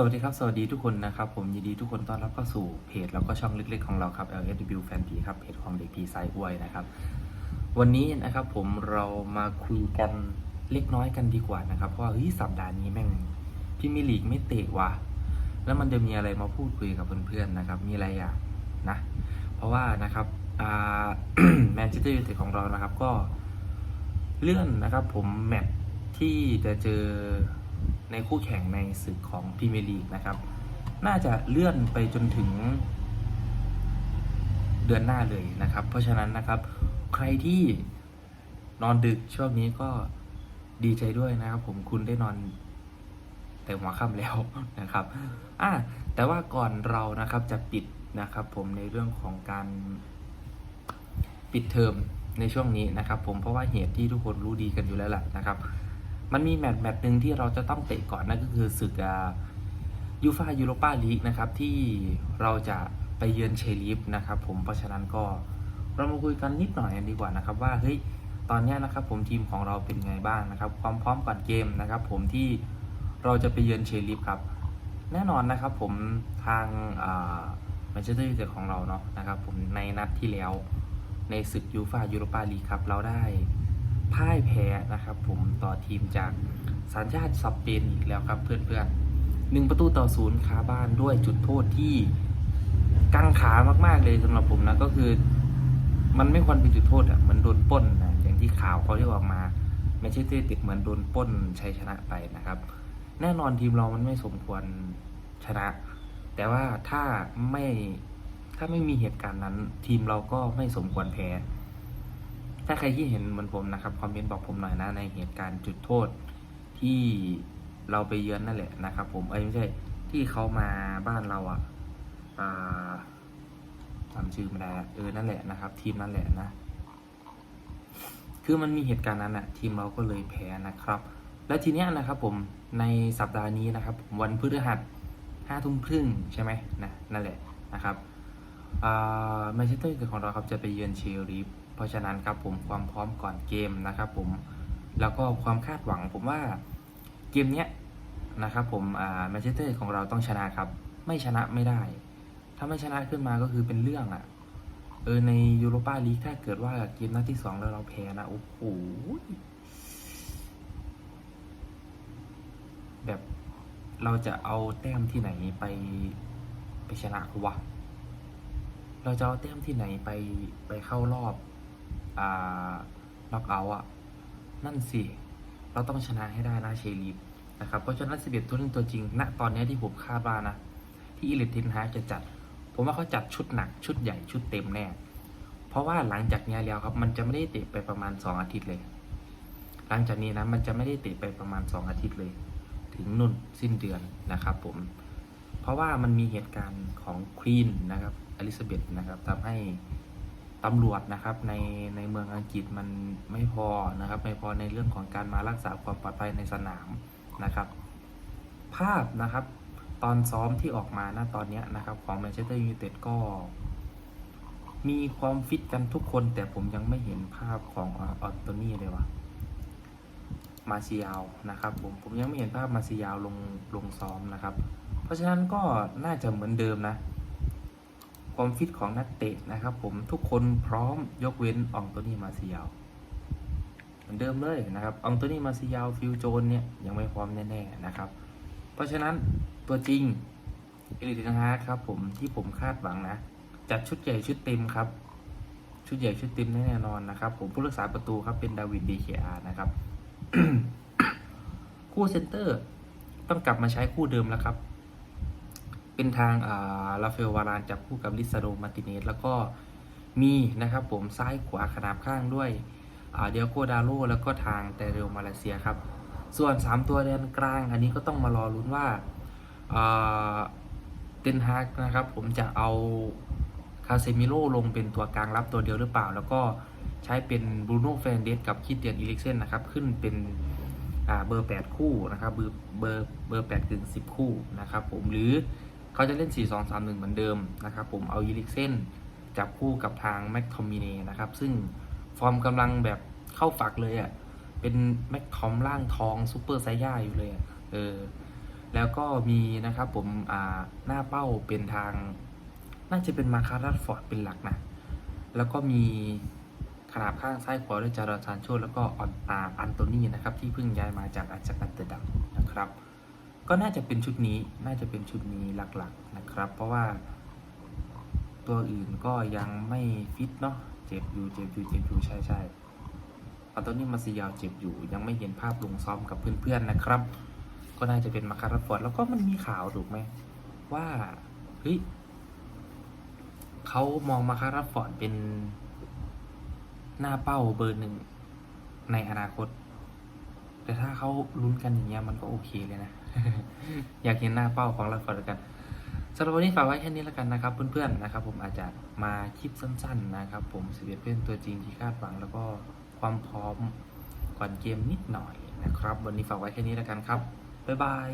สวัสดีครับ สวัสดีทุกคนนะครับ ผมยินดีทุกคนต้อนรับเข้าสู่เพจแล้วก็ช่องเล็กๆของเราครับ LSW Fan P ครับเพจของเด็กพีไซอวยนะครับ วันนี้นะครับผมเรามาคุยกันเล็กน้อยกันดีกว่านะครับ เพราะว่าเฮ้ยสัปดาห์นี้แม่งพี่มิลีกไม่เตะว่ะแล้วมันจะมีอะไรมาพูดคุยกับเพื่อนๆนะครับ มีอะไรอะนะ เพราะว่านะครับแมนเชสเตอร์ยูไนเต็ดของเรานะครับก็เลื่อนนะครับ ผมแมตช์ที่จะเจอ ในคู่แข่งในศึกของพรีเมียร์ลีกนะครับ น่าจะเลื่อนไปจนถึงเดือนหน้าเลยนะครับ เพราะฉะนั้นนะครับ ใครที่นอนดึกช่วงนี้ก็ดีใจด้วยนะครับ ผมคุณได้นอนแต่หัวค่ำแล้วนะครับอะแต่ว่าก่อนเรานะครับจะปิดนะครับ ผมในเรื่องของการปิดเทอมในช่วงนี้นะครับ ผมเพราะว่าเหตุที่ทุกคนรู้ดีกันอยู่แล้วแหละนะครับ มันมีแมตช์แมตช์หนึ่งที่เราจะต้องเตะก่อนนั่นก็คือศึกยูฟายูโรปาลีกนะครับที่เราจะไปเยือนเชลีฟนะครับผมเพราะฉะนั้นก็เรามาคุยกันนิดหน่อยกันดีกว่านะครับว่าเฮ้ยตอนนี้นะครับผมทีมของเราเป็นไงบ้างนะครับความพร้อมก่อนเกมนะครับ ผมที่เราจะไปเยือนเชลีฟครับแน่นอนนะครับผมทางแมนเชสเตอร์ยูไนเต็ดของเราเนาะนะครับผมในนัดที่แล้วในศึกยูฟายูโรปาลีกครับเราได้ พ่ายแพ้นะครับ ผมต่อทีมจากสัญชาติสเปนอีกแล้วครับ เพื่อนๆหนึ่งประตูต่อศูนย์คาบ้านด้วยจุดโทษที่กังขามากๆเลยสำหรับผมนะก็คือ มันไม่ควรเป็นจุดโทษอะมันโดนป้นนะอย่างที่ข่าวเขาเรียกออกมาไม่ใช่เตติดเหมือนโดนป้นชัยชนะไปนะครับ แน่นอนทีมเรามันไม่สมควรชนะ แต่ว่าถ้าไม่ถ้าไม่มีเหตุการณ์นั้น ทีมเราก็ไม่สมควรแพ้ ถ้าใครที่เห็นเหมือนผมนะครับคอมเมนต์บอกผมหน่อยนะในเหตุการณ์จุดโทษที่เราไปเยือนนั่นแหละนะครับ ผมเอ้ยไม่ใช่ที่เขามาบ้านเราอะอ่าจำชื่อไม่ได้เออนั่นแหละนะครับ ทีมนั่นแหละนะ คือมันมีเหตุการณ์นั้นอะทีมเราก็เลยแพ้นะครับ และทีเนี้ยนะครับ ผมในสัปดาห์นี้นะครับ วันพฤหัสห้าทุ่มครึ่งใช่ไหมนะนั่นแหละนะครับแมนเชสเตอร์ของเราครับจะไปเยือนเชลซีฟ เพราะฉะนั้นครับผมความพร้อมก่อนเกมนะครับผมแล้วก็ความคาดหวังผมว่าเกมเนี้ยนะครับผมแมนเชสเตอร์ของเราต้องชนะครับไม่ชนะไม่ได้ ถ้าไม่ชนะขึ้นมาก็คือเป็นเรื่องอะ่ะเออในยูโรปาลีกถ้าเกิดว่าเกมนัดที่สองแล้วเราแพ้นะโอ้โหแบบเราจะเอาแต้มที่ไหนไปไปชนะเขาวะ เราจะเอาแต้มที่ไหนไปไปเข้ารอบ อ่าน็อกเอาท์อะนั่นสิเราต้องชนะให้ได้นะเชลีฟนะครับเพราะฉะนั้น11ตัวนึงตัวจริง ณตอนนี้ที่ผมคาดว่านะ ที่อิเลตินฮาจะจัด ผมว่าเขาจัดชุดหนักชุดใหญ่ชุดเต็มแน่ เพราะว่าหลังจากนี้แล้วครับ มันจะไม่ได้เตะไปประมาณ 2 อาทิตย์เลย หลังจากนี้นะมันจะไม่ได้เตะไปประมาณ 2 อาทิตย์เลย ถึงนุ่นสิ้นเดือนนะครับผมเพราะว่ามันมีเหตุการณ์ของควีนนะครับอลิซาเบธนะครับทำให้ ตำรวจนะครับในในเมืองอังกฤษมันไม่พอนะครับไม่พอในเรื่องของการมารักษาความปลอดภัยในสนามนะครับ ภาพนะครับ ตอนซ้อมที่ออกมาณตอนนี้นะครับ ของแมนเชสเตอร์ยูไนเต็ดก็ มีความฟิตกันทุกคน แต่ผมยังไม่เห็นภาพของออตโตนี่เลยว่ะมาซิยาวนะครับ ผมผมยังไม่เห็นภาพมาซิยาวลงลงซ้อมนะครับ เพราะฉะนั้นก็น่าจะเหมือนเดิมนะ ความฟิตของนักเตะนะครับ ผมทุกคนพร้อมยกเว้นอองโตนี่มาซิยาวเหมือนเดิมเลยนะครับอองโตนี่มาซิยาวฟิลโจนเนี่ยยังไม่พร้อมแน่ๆนะครับ เพราะฉะนั้นตัวจริงเอลิทนะฮะครับผมที่ผมคาดหวังนะ จัดชุดใหญ่ชุดเต็มครับ ชุดใหญ่ชุดเต็มแน่นอนนะครับ ผมผู้รักษาประตูครับเป็นดาวิดดีเคอานะครับ คู่เซนเตอร์ต้องกลับมาใช้คู่เดิมแล้วครับ เป็นทางลาเฟลวารานจับคู่กับลิซาโดมาร์ติเนสแล้วก็มีนะครับผมซ้ายขวาขนาบข้างด้วยเดียโกดาโลแล้วก็ทางเตเรลมาเลเซียครับ ส่วน 3 ตัวแดนกลาง อันนี้ก็ต้องมารอลุ้นว่าเตนฮากนะครับ ผมจะเอาคาเซมิโลลงเป็นตัวกลางรับตัวเดียวหรือเปล่า แล้วก็ใช้เป็นบรูโน่แฟนเดสกับคิดเตียนอีลิกเซนนะครับ ขึ้นเป็นเบอร์ 8 คู่นะครับ เบอร์เบอร์เบอร์8ถึง10คู่นะครับผมหรือ เขาจะเล่น 4 2 3 1 เหมือนเดิมนะครับผมเอาอีลิกเซนจับคู่กับทางแม็กทอมิเนนะครับซึ่งฟอร์มกำลังแบบเข้าฝักเลยอะ่ะเป็นแม็กทอมร่างทองซูเปอร์ไซย่าอยู่เลยอเออแล้วก็มีนะครับผมอ่าหน้าเป้าเป็นทาง น่าจะเป็นมาคารัสฟอร์ดเป็นหลักนะ แล้วก็มีขนาบข้างซ้ายขวาด้วยจารอนซานโชแล้วก็ออนอาอันโตนี่นะครับ ที่เพิ่งย้ายมาจากอาจากอัมสเตอร์ดัมนะครับ ก็น่าจะเป็นชุดนี้น่าจะเป็นชุดนี้หลักๆนะครับ เพราะว่าตัวอื่นก็ยังไม่ฟิตเนาะเจ็บอยู่เจ็บอยู่เจ็บอยู่ใช่ใช่อันโตนี่มาซิยาวเจ็บอยู่ ยังไม่เห็นภาพลงซ้อมกับเพื่อนๆนะครับ ก็น่าจะเป็นมาคารัสฟอร์ดแล้วก็มันมีข่าวถูกไหมว่าเฮ้ยเขามองมาคาราฟอร์ดเป็นหน้าเป้าเบอร์หนึ่งในอนาคต แต่ถ้าเขาลุ้นกันอย่างเงี้ยมันก็โอเคเลยนะ อยากเห็นหน้าเป้าของเราฟอร์ดกันสำหรับวันนี้ฝากไว้แค่นี้แล้วกันนะครับ เพื่อนๆนะครับ ผมอาจจะมาคลิปสั้น ๆ นะครับ ผมสิบเอ็ดเพื่อนตัวจริงที่คาดหวังแล้วก็ความพร้อมก่อนเกมนิดหน่อยนะครับ วันนี้ฝากไว้แค่นี้แล้วกันครับบ๊ายบาย